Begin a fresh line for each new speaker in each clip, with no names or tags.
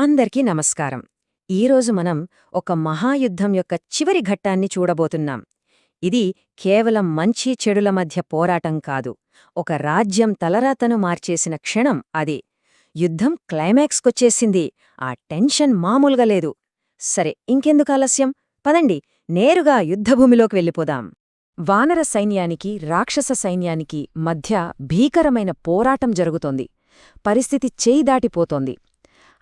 అందరికీ నమస్కారం. ఈరోజు మనం ఒక మహాయుద్ధం యొక్క చివరి ఘట్టాన్ని చూడబోతున్నాం. ఇది కేవలం మంచి చెడుల మధ్య పోరాటం కాదు ఒక రాజ్యం తలరాతను మార్చేసిన క్షణం అది. యుద్ధం క్లైమాక్స్కొచ్చేసింది ఆ టెన్షన్ మామూలుగా లేదు. సరే ఇంకెందుకు ఆలస్యం? పదండి నేరుగా యుద్ధభూమిలోకి వెళ్ళిపోదాం. వానర సైన్యానికి రాక్షస సైన్యానికి మధ్య భీకరమైన పోరాటం జరుగుతోంది. పరిస్థితి చేయి దాటిపోతోంది.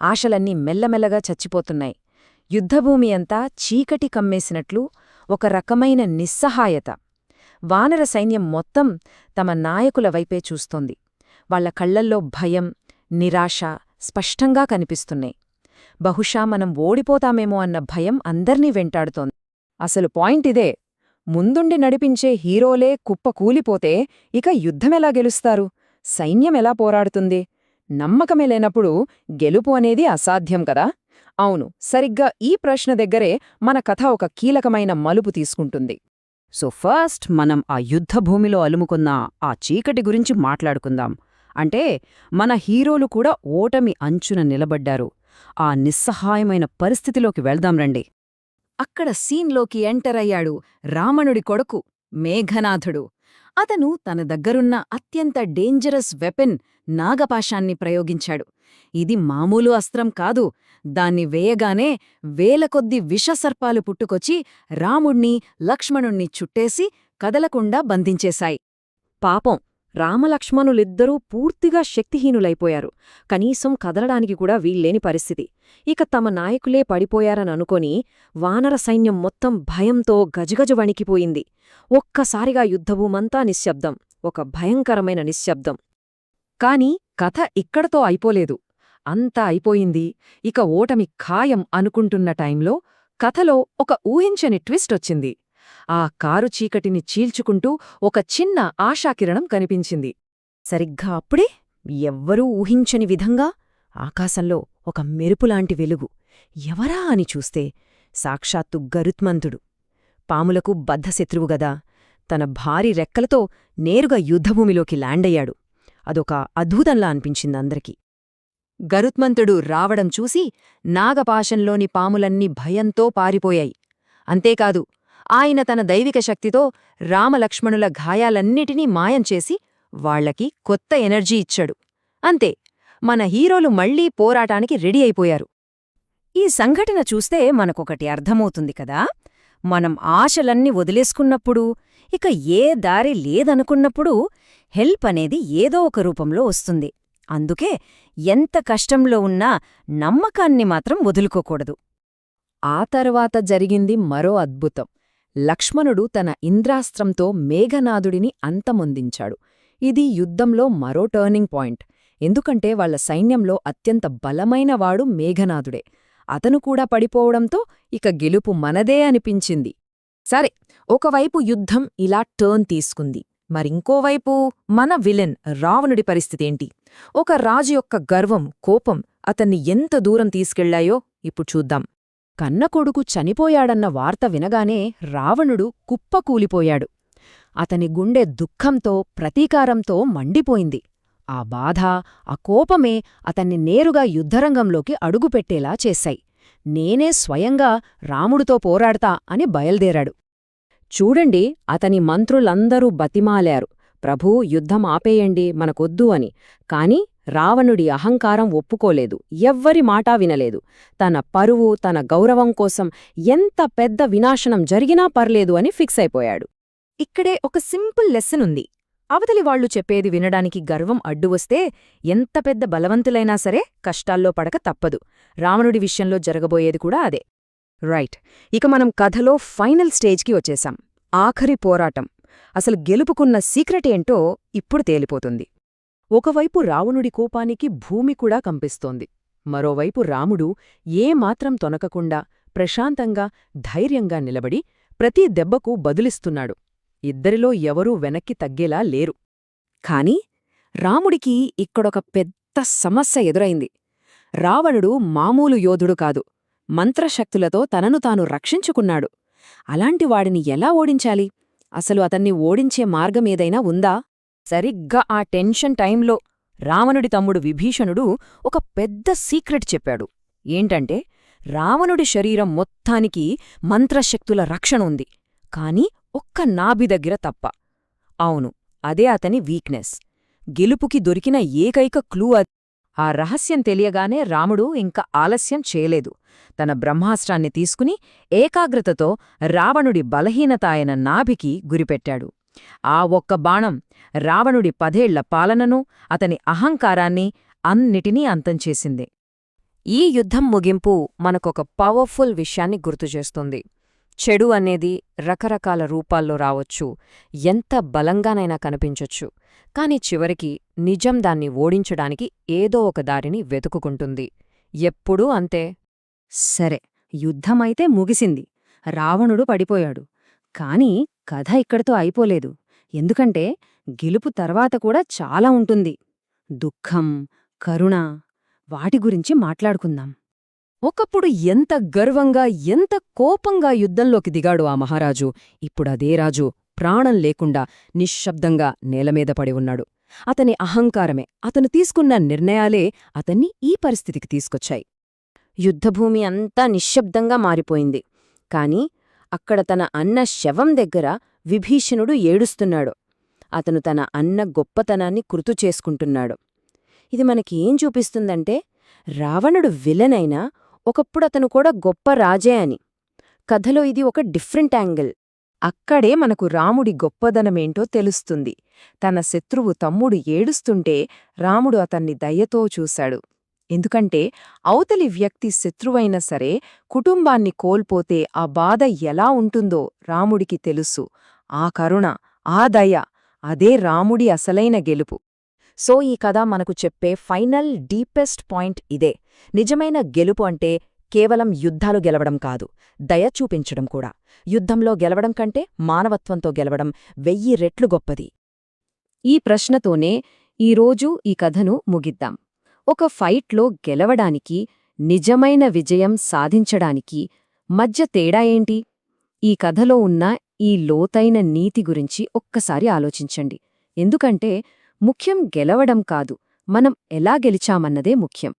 ఆశలన్నీ మెల్లమెల్లగా చచ్చిపోతున్నాయి. యుద్ధభూమి అంతా చీకటి కమ్మేసినట్లు ఒక రకమైన నిస్సహాయత. వానర సైన్యం మొత్తం తమ నాయకుల వైపే చూస్తోంది. వాళ్ళ కళ్ళల్లో భయం నిరాశ స్పష్టంగా కనిపిస్తున్నాయి. బహుశా మనం ఓడిపోతామేమో అన్న భయం అందర్నీ వెంటాడుతోంది. అసలు పాయింట్ ఇదే. ముందుండి నడిపించే హీరోలే కుప్ప కూలిపోతే ఇక యుద్ధమెలా గెలుస్తారు? సైన్యమెలా పోరాడుతుంది? నమ్మకమే లేనప్పుడు గెలుపు అనేది అసాధ్యం కదా? అవును సరిగ్గా ఈ ప్రశ్న దగ్గరే మన కథ ఒక కీలకమైన మలుపు తీసుకుంటుంది.
సో ఫస్ట్ మనం ఆ యుద్ధభూమిలో అలుముకున్న ఆ చీకటి గురించి మాట్లాడుకుందాం. అంటే మన హీరోలు కూడా ఓటమి అంచున నిలబడ్డారు. ఆ నిస్సహాయమైన పరిస్థితిలోకి వెళ్దాం రండి.
అక్కడ సీన్లోకి ఎంటర్ అయ్యాడు రావణుడి కొడుకు మేఘనాథుడు. అతను తన దగ్గరున్న అత్యంత డేంజరస్ వెపెన్ నాగపాశాన్ని ప్రయోగించాడు. ఇది మామూలు అస్త్రం కాదు. దాన్ని వేయగానే వేలకొద్ది విషసర్పాలు పుట్టుకొచ్చి రాముణ్ణి లక్ష్మణుణ్ణి చుట్టేసి కదలకుండా బంధించేశాయి. పాపం! రామలక్ష్మణులిద్దరూ పూర్తిగా శక్తిహీనులైపోయారు. కనీసం కదలడానికి కూడా వీల్లేని పరిస్థితి. ఇక తమ నాయకులే పడిపోయారననుకొని వానర సైన్యం మొత్తం భయంతో గజగజ వణికిపోయింది. ఒక్కసారిగా యుద్ధభూమంతా నిశ్శబ్దం. ఒక భయంకరమైన నిశ్శబ్దం. కాని కథ ఇక్కడతో అయిపోలేదు. అంతా అయిపోయింది. ఇక ఓటమి ఖాయం అనుకుంటున్న టైంలో కథలో ఒక ఊహించని ట్విస్ట్ వచ్చింది. ఆ కారు చీకటిని చీల్చుకుంటూ ఒక చిన్న ఆశాకిరణం కనిపించింది. సరిగ్గా అప్పుడే ఎవ్వరూ ఊహించని విధంగా ఆకాశంలో ఒక మెరుపులాంటి వెలుగు ఎవరా అని చూస్తే సాక్షాత్తు గరుత్మంతుడు. పాములకు బద్ధశత్రువుగదా తన భారీ రెక్కలతో నేరుగా యుద్ధభూమిలోకి ల్యాండయ్యాడు. అదొక అద్భుతంలా అనిపించిందందరికీ గరుత్మంతుడు రావడం చూసి నాగపాశంలోని పాములన్నీ భయంతో పారిపోయాయి. అంతేకాదు ఆయన తన దైవిక శక్తితో రామలక్ష్మణుల గాయాలన్నిటినీ మాయం చేసి వాళ్ళకి కొత్త ఎనర్జీ ఇచ్చాడు. అంతే మన హీరోలు మళ్ళీ పోరాటానికి రెడీ అయిపోయారు. ఈ సంఘటన చూస్తే మనకొకటి అర్థమవుతుంది కదా. మనం ఆశలన్నీ వదిలేసుకున్నప్పుడు ఇక ఏ దారి లేదనుకున్నప్పుడు హెల్ప్ అనేది ఏదో ఒక రూపంలో వస్తుంది. అందుకే ఎంత కష్టంలో ఉన్నా నమ్మకాన్ని మాత్రం వదులుకోకూడదు. ఆ తర్వాత జరిగింది మరో అద్భుతం. లక్ష్మణుడు తన ఇంద్రాస్త్రంతో మేఘనాథుడిని అంతమొందించాడు. ఇది యుద్ధంలో మరో టర్నింగ్ పాయింట్ ఎందుకంటే వాళ్ళ సైన్యంలో అత్యంత బలమైనవాడు మేఘనాథుడే. అతను కూడా పడిపోవడంతో ఇక గెలుపు మనదే అనిపించింది. సరే ఒకవైపు యుద్ధం ఇలా టర్న్ తీసుకుంది. మరింకోవైపు మన విలన్ రావణుడి పరిస్థితేంటి ఒక రాజు యొక్క గర్వం కోపం అతన్ని ఎంత దూరం తీసుకెళ్ళాయో ఇప్పుడు చూద్దాం. కన్నకొడుకు చనిపోయాడన్న వార్త వినగానే రావణుడు కుప్పకూలిపోయాడు. అతని గుండె దుఃఖంతో ప్రతీకారంతో మండిపోయింది. ఆ బాధ ఆ కోపమే అతన్ని నేరుగా యుద్ధరంగంలోకి అడుగుపెట్టేలా చేశాయి. నేనే స్వయంగా రాముడితో పోరాడతా అని బయల్దేరాడు. చూడండి అతని మంత్రులందరూ బతిమాలారు. ప్రభూ యుద్ధం ఆపేయండి మనకొద్దు అని. కాని రావణుడి అహంకారం ఒప్పుకోలేదు ఎవ్వరి మాటా వినలేదు. తన పరువు తన గౌరవం కోసం ఎంత పెద్ద వినాశనం జరిగినా పర్లేదు అని ఫిక్స్ అయిపోయాడు. ఇక్కడే ఒక సింపుల్ లెసన్ ఉంది. అవతలి వాళ్ళు చెప్పేది వినడానికి గర్వం అడ్డువస్తే ఎంత పెద్ద బలవంతులైనా సరే కష్టాల్లో పడక తప్పదు. రావణుడి విషయంలో జరగబోయేది కూడా అదే. రైట్. ఇక మనం కథలో ఫైనల్ స్టేజ్కి వచ్చేశాం ఆఖరి పోరాటం. అసలు గెలుపుకున్న సీక్రెట్ ఏంటో ఇప్పుడు తేలిపోతుంది. ఒకవైపు రావణుడి కోపానికి భూమి కూడా కంపిస్తోంది. మరోవైపు రాముడు ఏమాత్రం తొనకకుండా ప్రశాంతంగా ధైర్యంగా నిలబడి ప్రతి దెబ్బకు బదులిస్తున్నాడు. ఇద్దరిలో ఎవరూ వెనక్కి తగ్గేలా లేరు. కాని రాముడికి ఇక్కడొక పెద్ద సమస్య ఎదురైంది. రావణుడు మామూలు యోధుడు కాదు. మంత్రశక్తులతో తనను తాను రక్షించుకున్నాడు. అలాంటి వాడిని ఎలా ఓడించాలి? అసలు అతన్ని ఓడించే మార్గమేదైనా ఉందా? సరిగ్గా ఆ టెన్షన్ టైంలో రావణుడి తమ్ముడు విభీషణుడు ఒక పెద్ద సీక్రెట్ చెప్పాడు.
ఏంటంటే రావణుడి శరీరం మొత్తానికి మంత్రశక్తుల రక్షణ ఉంది కాని ఒక్క నాభి దగ్గర తప్ప. అవును అదే అతని వీక్నెస్. గెలుపుకి దొరికిన ఏకైక క్లూ అది ఆ రహస్యం తెలియగానే రాముడు ఇంక ఆలస్యం చేయలేదు. తన బ్రహ్మాస్త్రాన్ని తీసుకుని ఏకాగ్రతతో రావణుడి బలహీనత ఆయన నాభికి గురిపెట్టాడు. ఆ ఒక్క బాణం రావణుడి పదేళ్ళ పాలనను అతని అహంకారాన్ని అన్నిటినీ అంతంచేసింది ఈ యుద్ధం ముగింపు మనకొక పవర్ఫుల్ విషయాన్ని గుర్తుచేస్తుంది చెడు అనేది రకరకాల రూపాల్లో రావచ్చు ఎంత బలంగానైనా కనిపించొచ్చు కాని చివరికి నిజం దాన్ని ఓడించడానికి ఏదో ఒక దారిని వెతుకుకుంటుంది. ఎప్పుడూ అంతే.
సరే యుద్ధమైతే ముగిసింది. రావణుడు పడిపోయాడు. కాని కథ ఇక్కడితో అయిపోలేదు. ఎందుకంటే గెలుపు తర్వాత కూడా చాలా ఉంటుంది. దుఃఖం కరుణ వాటి గురించి మాట్లాడుకుందాం.
ఒకప్పుడు ఎంత గర్వంగా ఎంత కోపంగా యుద్ధంలోకి దిగాడు ఆ మహారాజు. ఇప్పుడదే రాజు ప్రాణం లేకుండా నిశ్శబ్దంగా నేలమీద పడి ఉన్నాడు. అతని అహంకారమే అతను తీసుకున్న నిర్ణయాలే అతన్ని ఈ పరిస్థితికి తీసుకొచ్చాయి. యుద్ధభూమి అంతా నిశ్శబ్దంగా మారిపోయింది. కాని అక్కడ తన అన్న శవం దగ్గర విభీషణుడు ఏడుస్తున్నాడు. అతను తన అన్న గొప్పతనాన్ని గుర్తు చేసుకుంటున్నాడు. ఇది మనకి ఏం చూపిస్తుందంటే రావణుడు విలనైనా ఒకప్పుడతను కూడా గొప్ప రాజే అని. కథలో ఇది ఒక డిఫరెంట్ యాంగిల్. అక్కడే మనకు రాముడి గొప్పదనమేంటో తెలుస్తుంది. తన శత్రువు తమ్ముడు ఏడుస్తుంటే రాముడు అతన్ని దయ్యతో చూశాడు. ఎందుకంటే అవతలి వ్యక్తి శత్రువైనా సరే కుటుంబాన్ని కోల్పోతే ఆ బాధ ఎలా ఉంటుందో రాముడికి తెలుసు. ఆ కరుణ ఆ దయ అదే రాముడి అసలైన గెలుపు. సో ఈ కథ మనకు చెప్పే ఫైనల్ డీపెస్ట్ పాయింట్ ఇదే. నిజమైన గెలుపు అంటే కేవలం యుద్ధాలు గెలవడం కాదు దయ చూపించడం కూడా. యుద్ధంలో గెలవడం కంటే మానవత్వంతో గెలవడం వెయ్యి రెట్లు గొప్పది.
ఈ ప్రశ్నతోనే ఈరోజు ఈ కథను ముగిద్దాం. ఒక ఫైట్లో గెలవడానికి నిజమైన విజయం సాధించడానికి మధ్య తేడా ఏంటి? ఈ కథలో ఉన్న ఈ లోతైన నీతి గురించి ఒక్కసారి ఆలోచించండి. ఎందుకంటే ముఖ్యం గెలవడం కాదు మనం ఎలా గెలిచామన్నదే ముఖ్యం.